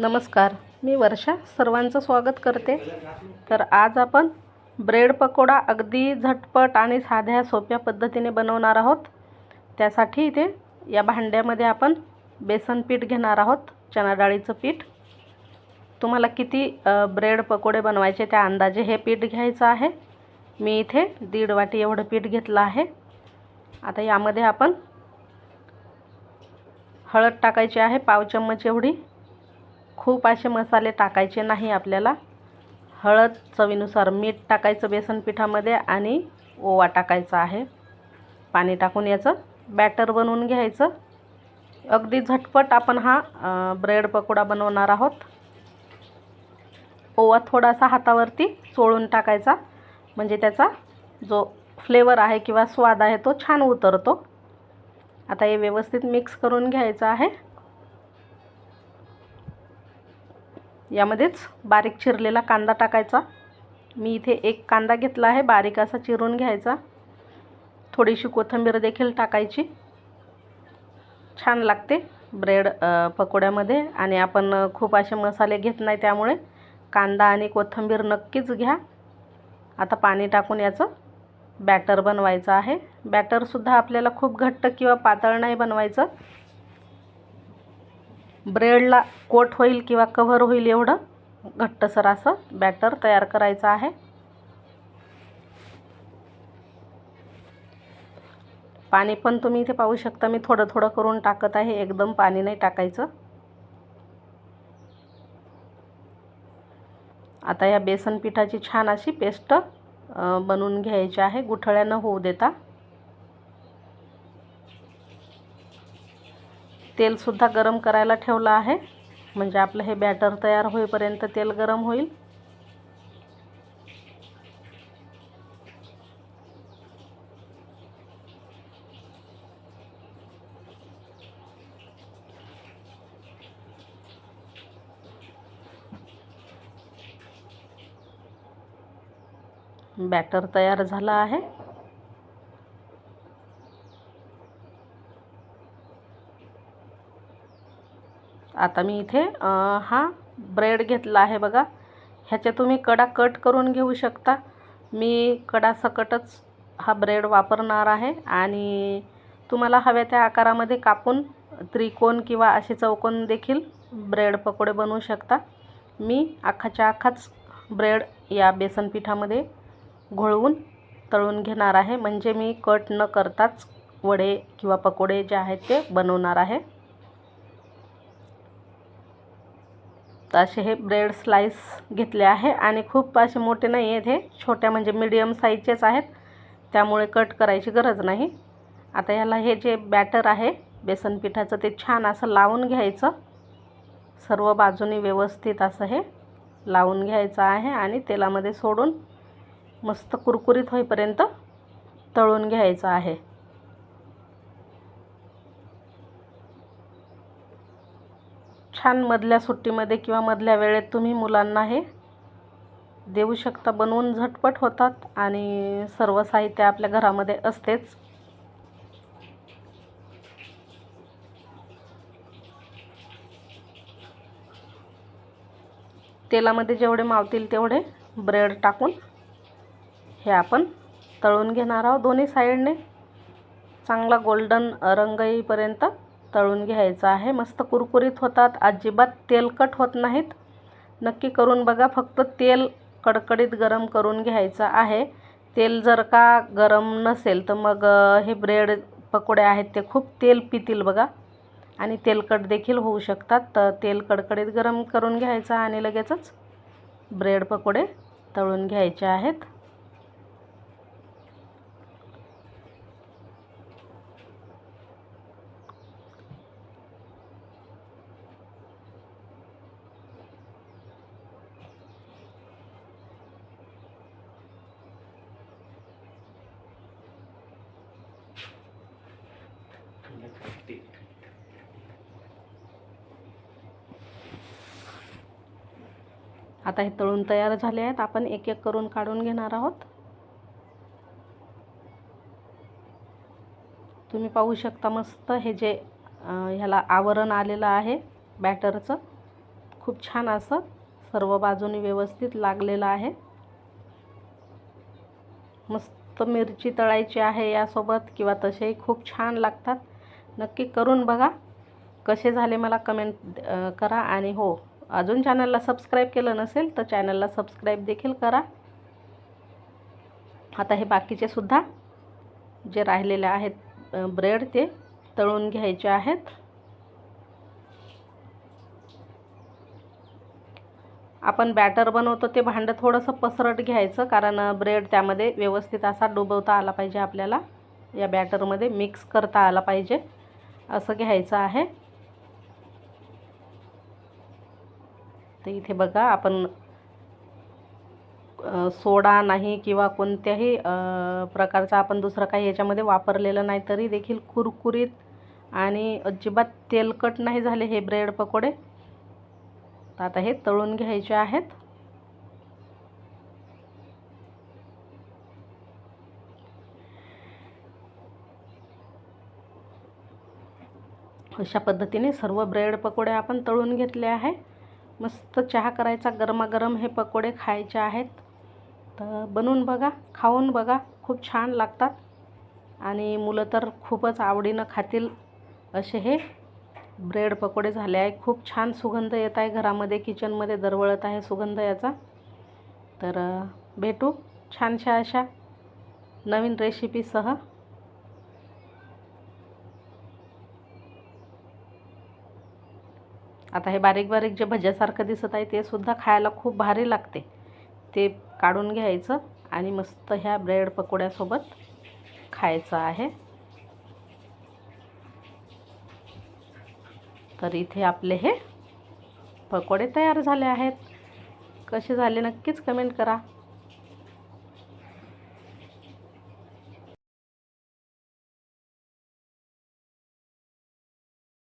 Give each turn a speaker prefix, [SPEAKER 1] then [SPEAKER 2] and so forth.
[SPEAKER 1] नमस्कार मी वर्षा सर्वांचं स्वागत करते. तर आज आपण ब्रेड पकोडा अगदी झटपट आणि साध्या सोप्या पद्धतीने बनवणार आहोत. त्यासाठी इथे या भांड्यामध्ये आपण बेसन पीठ घेणार आहोत चणा डाळीचं पीठ. तुम्हाला किती ब्रेड पकोडे बनवायचे त्या अंदाजे हे पीठ घ्यायचं आहे. मी इथे दीड वाटी एवढं पीठ घेतलं आहे. आता यामध्ये आपण हळद टाकायची आहे पाव चम्मच एवढी. खूप असे मसाले टाकायचे नाही आपल्याला. हळद चवीनुसार मीठ टाकायचं बेसन पिठामध्ये आणि ओवा टाकायचा आहे. पाणी टाकून याचं बॅटर बनवून घ्यायचं. अगदी झटपट आपण हा ब्रेड पकोडा बनवणार आहोत. ओवा थोडासा हातावरती चोळून टाकायचा. म्हणजे त्याचा जो फ्लेवर आहे किंवा स्वाद आहे तो छान उतरतो. आता हे व्यवस्थित मिक्स करून घ्यायचं आहे. यामध्येच बारीक चिरलेला कांदा टाकायचा. मी इथे एक कांदा घेतला आहे बारीक असा चिरून घ्यायचा. थोडीशी कोथिंबीर देखील टाकायची. छान लागते ब्रेड पकोड्यामध्ये आणि आपण खूप असे मसाले घेत नाही त्यामुळे कांदा आणि कोथिंबीर नक्कीच घ्या. आता पाणी टाकून याचं बॅटर बनवायचं आहे. बॅटरसुद्धा आपल्याला खूप घट्ट किंवा पातळ नाही बनवायचं. ब्रेडला कोट होईल किंवा कव्हर होईल एवढं घट्टसर असं बॅटर तयार करायचं आहे. पाणी पण तुम्ही इथे पाहू शकता. मी थोडं थोडं करून टाकत आहे. एकदम पाणी नाही टाकायचं. आता या बेसन पिठाची छान अशी पेस्ट बनवून घ्यायची आहे. गुठळ्या न होऊ देता. तेलसुद्धा गरम करायला ठेवलं आहे. म्हणजे आपलं हे बॅटर तयार होईपर्यंत तेल गरम होईल. बॅटर तयार झालं आहे. आता मी इथे हा ब्रेड घेतला आहे बघा. ह्याच्या तुम्ही कडा कट करून घेऊ शकता. मी कडा सकटच हा ब्रेड वापरणार आहे आणि तुम्हाला हव्या त्या आकारामध्ये कापून त्रिकोण किंवा असे चौकोन देखील ब्रेड पकोडे बनवू शकता. मी अख्खाच्या अख्खाच ब्रेड या बेसन पिठामध्ये घोळवून तळून घेणार आहे. म्हणजे मी कट न करताच वडे किंवा पकोडे जे आहेत ते बनवणार आहे. तर असे हे ब्रेड स्लाइस घेतले आहे आणि खूप असे मोठे नाही आहेत हे छोट्या म्हणजे मीडियम साईजचेच आहेत. त्यामुळे कट करायची गरज नाही. आता ह्याला हे जे बॅटर आहे बेसन पिठाचं ते छान असं लावून घ्यायचं. सर्व बाजूनी व्यवस्थित असं हे लावून घ्यायचं आहे आणि तेलामध्ये सोडून मस्त कुरकुरीत होईपर्यंत तळून घ्यायचं आहे. छान मधल्या सुट्टीमध्ये किंवा मधल्या वेळेत तुम्ही मुलांना हे देऊ शकता. बनवून झटपट होतात आणि सर्व साहित्य आपल्या घरामध्ये असतेच. तेलामध्ये जेवढे मावतील तेवढे ब्रेड टाकून हे आपण तळून घेणार आहोत दोन्ही साईडने. चांगला गोल्डन रंग येईपर्यंत तळून घ्यायचा आहे. मस्त कुरकुरीत होतात. अजिबात तेलकट होत नाहीत. नक्की करून बघा. फक्त तेल कडकडीत गरम करून घ्यायचं आहे. तेल जर का गरम नसेल तर मग हे ब्रेड पकोडे आहेत ते खूप तेल पितील बघा. आणि तेलकट देखील होऊ शकतात. तर तेल कडकडीत गरम करून घ्यायचं आणि लगेचच ब्रेड पकोडे तळून घ्यायचे आहेत. आता हे तळून तयार झाले आहेत. आपण एक एक करून काढून घेणार आहोत. तुम्ही पाहू शकता मस्त हे जे ह्याला आवरण आलेलं आहे बॅटरचं. खूप छान असं सर्व बाजूनी व्यवस्थित लागलेलं आहे. मस्त मिरची तळायची आहे यासोबत किंवा तसेही खूप छान लागतात. नक्की करून बघा. कसे झाले मला कमेंट करा आणि हो अजून चॅनलला सबस्क्राईब केलं नसेल तर चॅनलला सबस्क्राईब देखील करा. आता हे बाकीचे सुद्धा जे राहिलेले आहेत ब्रेड ते तळून घ्यायचे आहेत. आपण बॅटर बनवतो ते भांडं थोडंसं पसरट घ्यायचं कारण ब्रेड त्यामध्ये व्यवस्थित असा डुबवता आला पाहिजे आपल्याला. या बॅटरमध्ये मिक्स करता आला पाहिजे. असं घ्यायचं आहे. तर इथे बघा आपण सोडा नाही किंवा कोणत्याही प्रकारचा आपण दुसरं काही याच्यामध्ये वापरलेलं नाही तरी देखील कुरकुरीत आणि अजिबात तेलकट नाही झाले हे ब्रेड पकोडे. तर आता हे तळून घ्यायचे आहेत. अशा पद्धतीने सर्व ब्रेड पकोडे आपण तळून घेतले आहे. मस्त चहा करायचा गरमागरम हे पकोडे खायचे आहेत. तर बनवून बघा खाऊन बघा खूप छान लागतात. आणि मुलं तर खूपच आवडीनं खातील असे हे. ब्रेड पकोडे झाले आहे. खूप छान सुगंध येत आहे घरामध्ये किचनमध्ये दरवळत आहे सुगंध याचा. तर भेटू छानशा अशा नवीन रेसिपीसह आता हे बारीक बारीक जे भज्यासारखं दिसत आहे ते सुद्धा खायला खूप भारी लागते. ते काढून घ्यायचं आणि मस्त ह्या ब्रेड पकोड्यासोबत खायचं आहे. तर इथे आपले हे पकोडे तयार झाले आहेत. कसे झाले नक्कीच कमेंट करा.